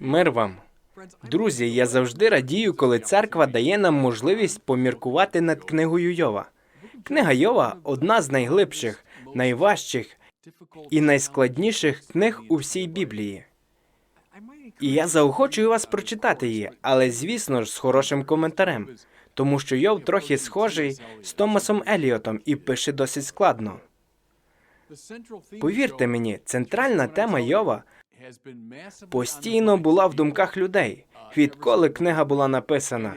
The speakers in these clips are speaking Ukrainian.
Мир вам. Друзі, я завжди радію, коли церква дає нам можливість поміркувати над книгою Йова. Книга Йова одна з найглибших, найважчих і найскладніших книг у всій Біблії. І я заохочую вас прочитати її, але звісно ж з хорошим коментарем, тому що Йов трохи схожий з Томасом Еліотом і пише досить складно. Повірте мені, центральна тема Йова постійно була в думках людей, відколи книга була написана.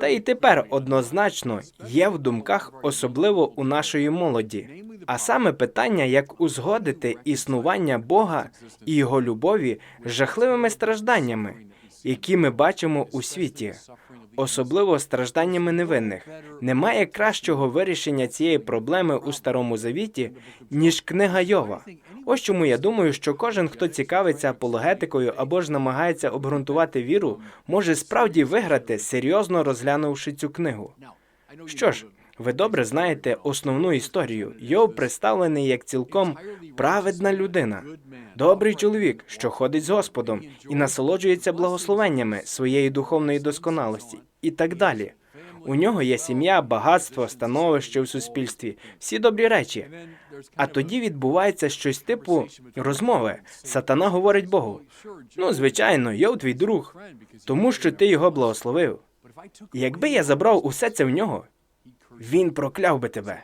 Та й тепер однозначно є в думках, особливо у нашої молоді. А саме питання, як узгодити існування Бога і його любові з жахливими стражданнями, які ми бачимо у світі, особливо стражданнями невинних. Немає кращого вирішення цієї проблеми у старому завіті, ніж книга Йова. Ось чому я думаю, що кожен, хто цікавиться апологетикою або ж намагається обґрунтувати віру, може справді виграти, серйозно розглянувши цю книгу. Що ж, ви добре знаєте основну історію. Йов представлений як цілком праведна людина, добрий чоловік, що ходить з Господом і насолоджується благословеннями своєї духовної досконалості, і так далі. У нього є сім'я, багатство, становище в суспільстві, всі добрі речі. А тоді відбувається щось типу розмови. Сатана говорить Богу. Ну, звичайно, Йов твій друг, тому що ти його благословив. Якби я забрав усе це в нього, він прокляв би тебе.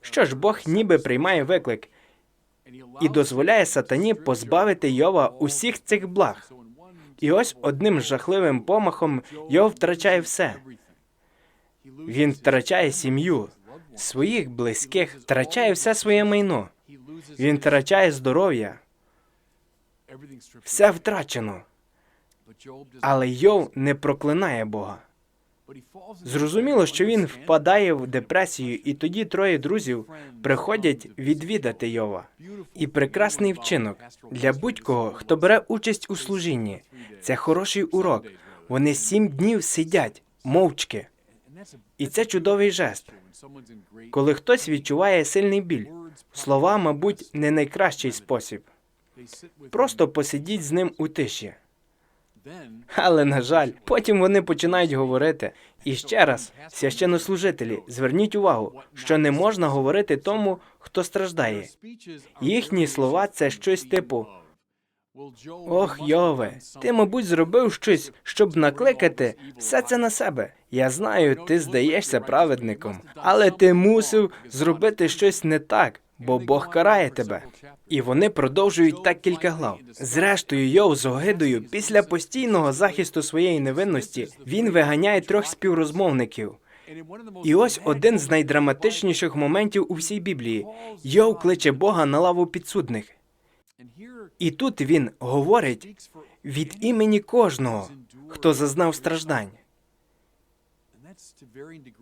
Що ж, Бог ніби приймає виклик і дозволяє сатані позбавити Йова усіх цих благ. І ось одним жахливим помахом Йов втрачає все. Він втрачає сім'ю, своїх близьких, втрачає все своє майно. Він втрачає здоров'я, все втрачено. Але Йов не проклинає Бога. Зрозуміло, що він впадає в депресію, і тоді троє друзів приходять відвідати Йова. І прекрасний вчинок для будь-кого, хто бере участь у служінні. Це хороший урок. Вони сім днів сидять мовчки. І це чудовий жест. Коли хтось відчуває сильний біль, слова, мабуть, не найкращий спосіб. Просто посидіть з ним у тиші. Але на жаль, потім вони починають говорити. І ще раз, священнослужителі, зверніть увагу, що не можна говорити тому, хто страждає. Їхні слова це щось типу: Ох, Йове, ти, мабуть, зробив щось, щоб накликати все це на себе. Я знаю, ти здаєшся праведником, але ти мусив зробити щось не так, бо Бог карає тебе. І вони продовжують так кілька глав. Зрештою, Йов з огидою, після постійного захисту своєї невинності, він виганяє трьох співрозмовників. І ось один з найдраматичніших моментів у всій Біблії. Йов кличе Бога на лаву підсудних. І тут він говорить від імені кожного, хто зазнав страждань.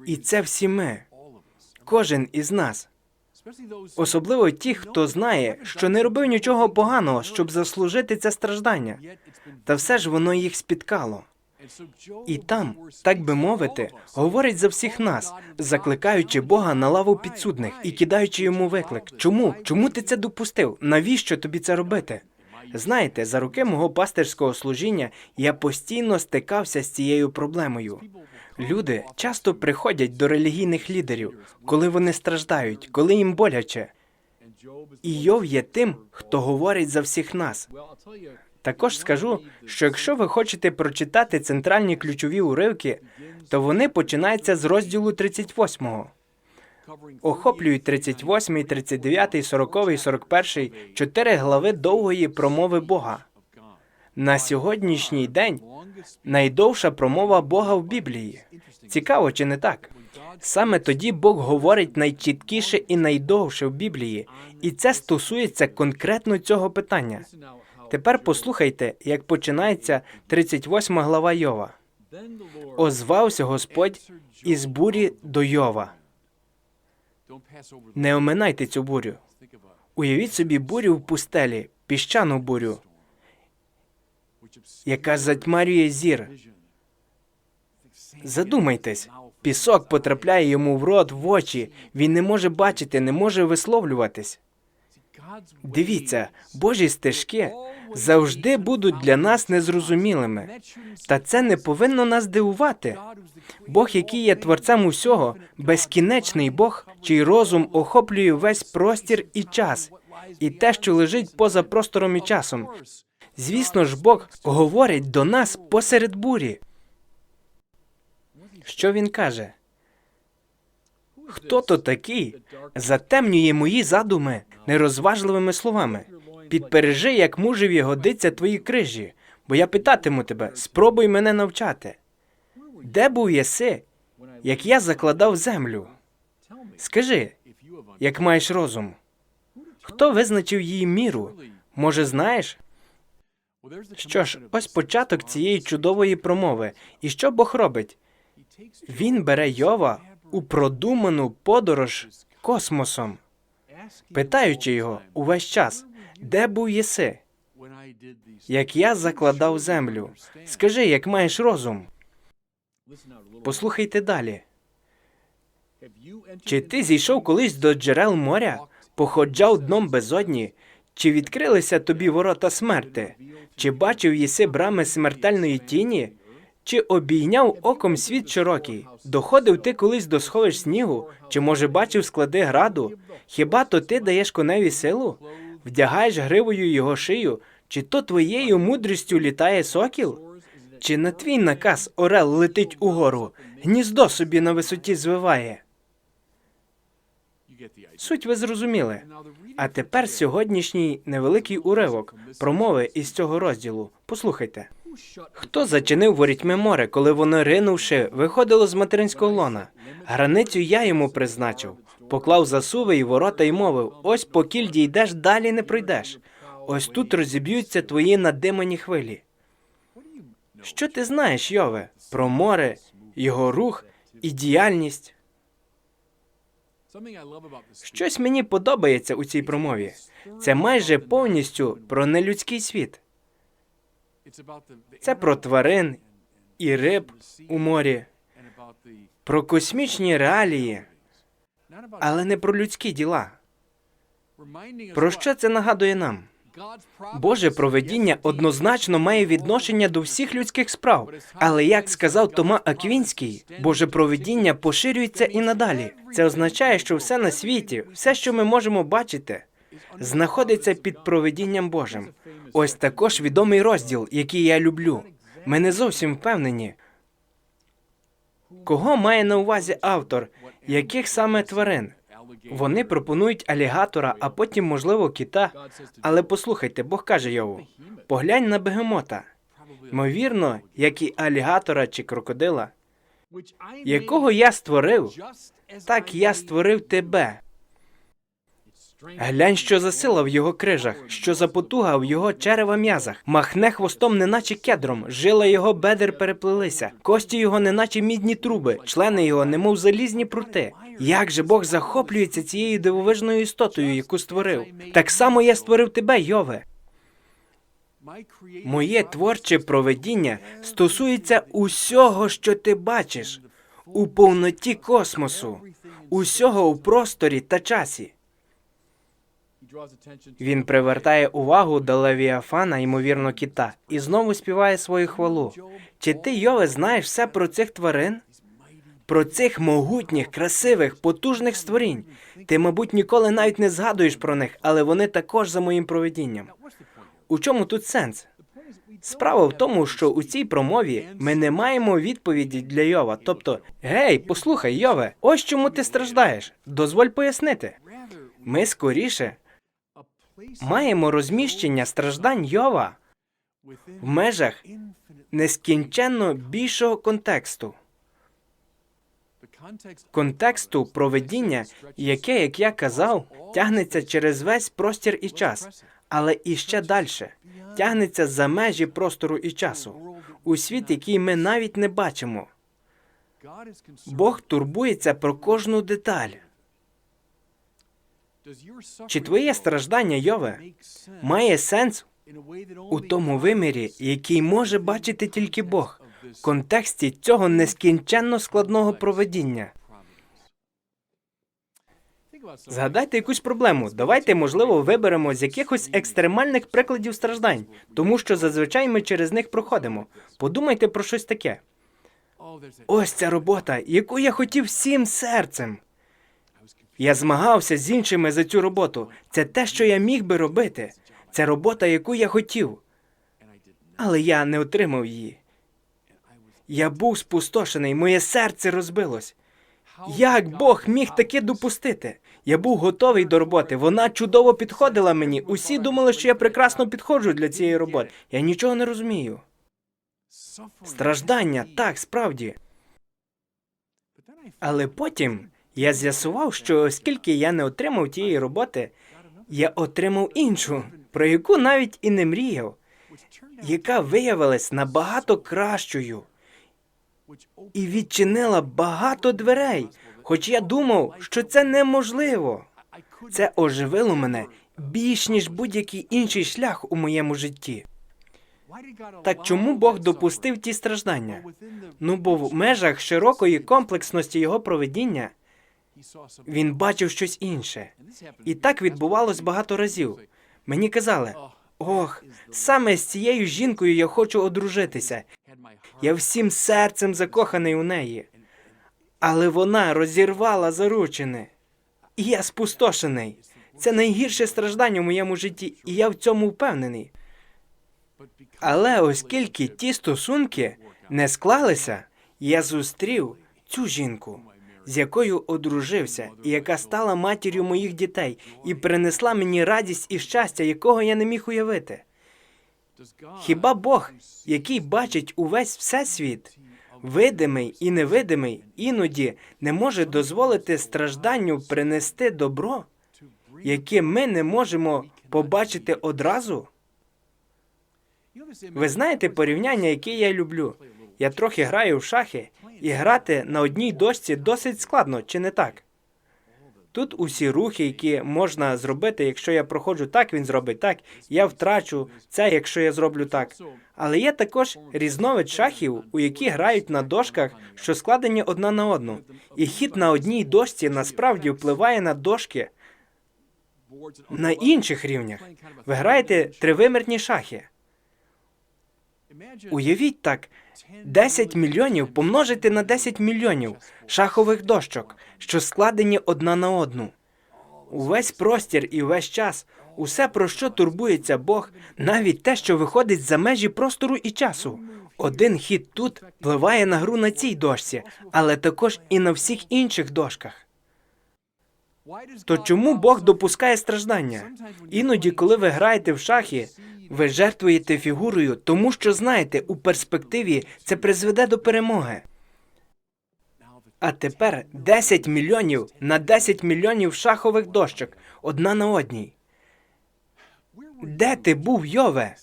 І це всі ми, кожен із нас. Особливо ті, хто знає, що не робив нічого поганого, щоб заслужити це страждання, та все ж воно їх спіткало. І там, так би мовити, говорить за всіх нас, закликаючи Бога на лаву підсудних і кидаючи йому виклик. Чому? Чому ти це допустив? Навіщо тобі це робити? Знаєте, за роки мого пастирського служіння я постійно стикався з цією проблемою. Люди часто приходять до релігійних лідерів, коли вони страждають, коли їм боляче. І Йов є тим, хто говорить за всіх нас. Також скажу, що якщо ви хочете прочитати центральні ключові уривки, то вони починаються з розділу 38. Охоплюють 38, 39, 40, 41, чотири глави довгої промови Бога. На сьогоднішній день найдовша промова Бога в Біблії. Цікаво, чи не так? Саме тоді Бог говорить найчіткіше і найдовше в Біблії, і це стосується конкретно цього питання. Тепер послухайте, як починається 38 глава Йова. Озвався Господь із бурі до Йова. Не оминайте цю бурю. Уявіть собі бурю в пустелі, піщану бурю, яка затьмарює зір. Задумайтесь, пісок потрапляє йому в рот, в очі. Він не може бачити, не може висловлюватись. Дивіться, Божі стежки завжди будуть для нас незрозумілими. Та це не повинно нас дивувати. Бог, який є творцем усього, безкінечний Бог, чий розум охоплює весь простір і час, і те, що лежить поза простором і часом. Звісно ж, Бог говорить до нас посеред бурі. Що він каже? Хто то такий затемнює мої задуми нерозважливими словами? Підпережи, як мужеві годиться твої крижі, бо я питатиму тебе, спробуй мене навчати. Де був єси, як я закладав землю? Скажи, як маєш розум, хто визначив її міру? Може, знаєш? Що ж, ось початок цієї чудової промови. І що Бог робить? Він бере Йова у продуману подорож космосом, питаючи його увесь час, де був єси, як я закладав землю. Скажи, як маєш розум. Послухайте далі. Чи ти зійшов колись до джерел моря, походжав дном безодні, чи відкрилися тобі ворота смерти? Чи бачив єси брами смертельної тіні? Чи обійняв оком світ широкий? Доходив ти колись до сховищ снігу? Чи може бачив склади граду? Хіба то ти даєш коневі силу? Вдягаєш гривою його шию? Чи то твоєю мудрістю літає сокіл? Чи на твій наказ орел летить угору, гніздо собі на висоті звиває? Суть ви зрозуміли. А тепер сьогоднішній невеликий уривок промови із цього розділу. Послухайте. Хто зачинив ворітьми море, коли воно, ринувши, виходило з материнського лона? Границю я йому призначив, поклав засуви і ворота й мовив: ось покіль дійдеш, далі не пройдеш. Ось тут розіб'ються твої надимані хвилі. Що ти знаєш, Йове, про море, його рух і діяльність? Щось мені подобається у цій промові. Це майже повністю про нелюдський світ. Це про тварин і риб у морі, про космічні реалії, але не про людські діла. Про що це нагадує нам? Боже проведіння однозначно має відношення до всіх людських справ. Але як сказав Тома Аквінський, Боже проведіння поширюється і надалі. Це означає, що все на світі, все, що ми можемо бачити, знаходиться під проведінням Божим. Ось також відомий розділ, який я люблю. Ми не зовсім впевнені. Кого має на увазі автор, яких саме тварин? Вони пропонують алігатора, а потім, можливо, кита. Але послухайте, Бог каже Йову, поглянь на бегемота. Ймовірно, як і алігатора чи крокодила, якого я створив, так я створив тебе. Глянь, що за сила в його крижах, що за потуга в його черева м'язах, махне хвостом, неначе кедром, жила його бедер переплелися, кості його, неначе мідні труби, члени його, немов залізні прути. Як же Бог захоплюється цією дивовижною істотою, яку створив? Так само я створив тебе, Йове. Моє творче проведіння стосується усього, що ти бачиш, у повноті космосу, усього у просторі та часі. Він привертає увагу до Левіафана, ймовірно, кита, і знову співає свою хвалу. Чи ти, Йове, знаєш все про цих тварин? Про цих могутніх, красивих, потужних створінь. Ти, мабуть, ніколи навіть не згадуєш про них, але вони також за моїм проведінням. У чому тут сенс? Справа в тому, що у цій промові ми не маємо відповіді для Йова. Тобто, гей, послухай, Йове, ось чому ти страждаєш. Дозволь пояснити. Ми скоріше маємо розміщення страждань Йова в межах нескінченно більшого контексту. Контексту проведіння, яке, як я казав, тягнеться через весь простір і час, але і ще далі тягнеться за межі простору і часу, у світ, який ми навіть не бачимо. Бог турбується про кожну деталь. Чи твоє страждання, Йове, має сенс у тому вимірі, який може бачити тільки Бог, в контексті цього нескінченно складного проведіння? Згадайте якусь проблему. Давайте, можливо, виберемо з якихось екстремальних прикладів страждань, тому що зазвичай ми через них проходимо. Подумайте про щось таке. Ось ця робота, яку я хотів всім серцем. Я змагався з іншими за цю роботу. Це те, що я міг би робити. Це робота, яку я хотів. Але я не отримав її. Я був спустошений, моє серце розбилось. Як Бог міг таке допустити? Я був готовий до роботи. Вона чудово підходила мені. Усі думали, що я прекрасно підходжу для цієї роботи. Я нічого не розумію. Страждання, так, справді. Але потім я з'ясував, що оскільки я не отримав тієї роботи, я отримав іншу, про яку навіть і не мріяв, яка виявилась набагато кращою і відчинила багато дверей, хоч я думав, що це неможливо. Це оживило мене більш ніж будь-який інший шлях у моєму житті. Так чому Бог допустив ті страждання? Ну бо в межах широкої комплексності його проведіння він бачив щось інше. І так відбувалось багато разів. Мені казали: ох, саме з цією жінкою я хочу одружитися. Я всім серцем закоханий у неї. Але вона розірвала заручини. І я спустошений. Це найгірше страждання в моєму житті, і я в цьому впевнений. Але оскільки ті стосунки не склалися, я зустрів цю жінку, з якою одружився, і яка стала матір'ю моїх дітей, і принесла мені радість і щастя, якого я не міг уявити. Хіба Бог, який бачить увесь всесвіт, видимий і невидимий, іноді не може дозволити стражданню принести добро, яке ми не можемо побачити одразу? Ви знаєте порівняння, яке я люблю. Я трохи граю в шахи, і грати на одній дошці досить складно, чи не так? Тут усі рухи, які можна зробити, якщо я проходжу так, він зробить так. Я втрачу це, якщо я зроблю так. Але є також різновид шахів, у які грають на дошках, що складені одна на одну. І хід на одній дошці насправді впливає на дошки на інших рівнях. Ви граєте тривимірні шахи. Уявіть так, 10 мільйонів помножити на 10 мільйонів шахових дощок, що складені одна на одну. Увесь простір і весь час, усе про що турбується Бог, навіть те, що виходить за межі простору і часу. Один хід тут впливає на гру на цій дошці, але також і на всіх інших дошках. То чому Бог допускає страждання? Іноді, коли ви граєте в шахи, ви жертвуєте фігурою, тому що знаєте, у перспективі це призведе до перемоги. А тепер 10 мільйонів на 10 мільйонів шахових дощок одна на одній. Де ти був, Йове?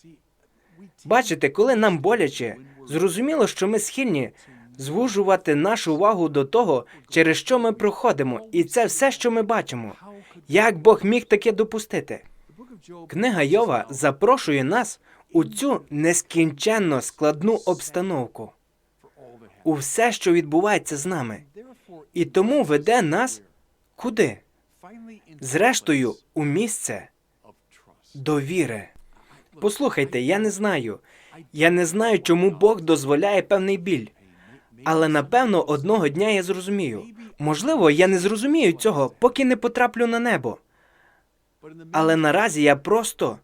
Бачите, коли нам боляче, зрозуміло, що ми схильні звужувати нашу увагу до того, через що ми проходимо, і це все, що ми бачимо. Як Бог міг таке допустити? Книга Йова запрошує нас у цю нескінченно складну обстановку, у все, що відбувається з нами, і тому веде нас куди? Зрештою, у місце довіри. Послухайте, я не знаю. Я не знаю, чому Бог дозволяє певний біль. Але напевно одного дня я зрозумію. Можливо, я не зрозумію цього, поки не потраплю на небо. Але наразі я просто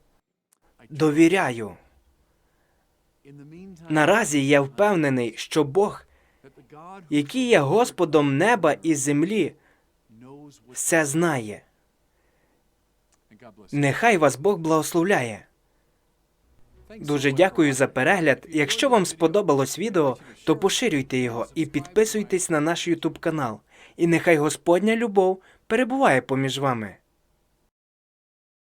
довіряю. Наразі я впевнений, що Бог, який є Господом неба і землі, все знає. Нехай вас Бог благословляє. Дуже дякую за перегляд. Якщо вам сподобалось відео, то поширюйте його і підписуйтесь на наш YouTube канал. І нехай Господня любов перебуває поміж вами.